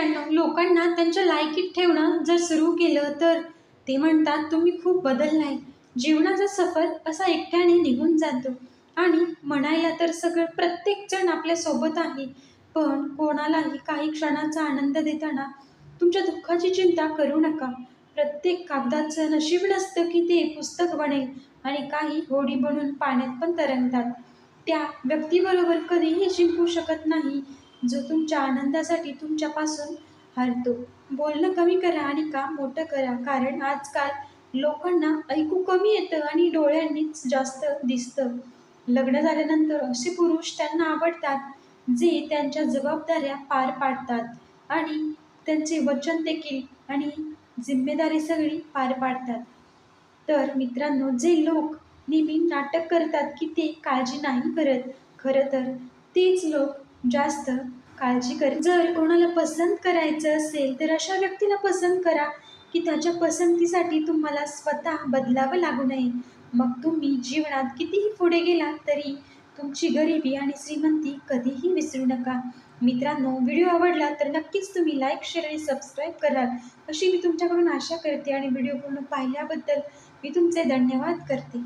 मित्रांनो लोकांना त्यांच्या लायकीत ठेवणं जर सुरू केलं तर ते म्हणतात तुम्ही खूप बदललाय जीवनाचा सफर असा एकट्याने निघून जातो. आणि म्हणायला तर सगळं प्रत्येक जण आपल्यासोबत आहे पण कोणालाही काही क्षणाचा आनंद देताना तुमच्या दुःखाची चिंता करू नका. प्रत्येक कागदाचं नशीब नसतं की ते पुस्तक बनेल आणि काही होडी बनून पाण्यात पण तरंगतात. त्या व्यक्तीबरोबर कधीही जिंकू शकत नाही. जो तुमच्या आनंदासाठी तुमच्यापासून हरतो. बोलणं कमी करा आणि काम मोठं करा. कारण आजकाल लोकांना ऐकू कमी येतं आणि डोळ्यांनीच जास्त दिसतं. लग्न झाल्यानंतर असे पुरुष त्यांना आवडतात जे त्यांच्या जबाबदाऱ्या पार पाडतात आणि त्यांचे वचन देखील आणि जिम्मेदारी सगळी पार पाडतात. तर मित्रांनो जे लोक नेहमी नाटक करतात की ते काळजी नाही करत खरं तर तेच लोक जास्त काळजी कर जर कोणाला पसंत करायचं असेल तर अशा व्यक्तीला पसंत करा की त्याच्या पसंतीसाठी तुम्हाला स्वतः बदलावं लागू नये. मग तुम्ही जीवनात कितीही पुढे गेलात तरी तुमची गरिबी आणि श्रीमंती कधीही विसरू नका. मित्रांनो व्हिडिओ आवडला तर नक्कीच तुम्ही लाईक शेअर आणि सबस्क्राईब कराल. अशी मी तुमच्याकडून आशा करते आणि व्हिडिओ पूर्ण पाहिल्याबद्दल मी तुमचे धन्यवाद करते.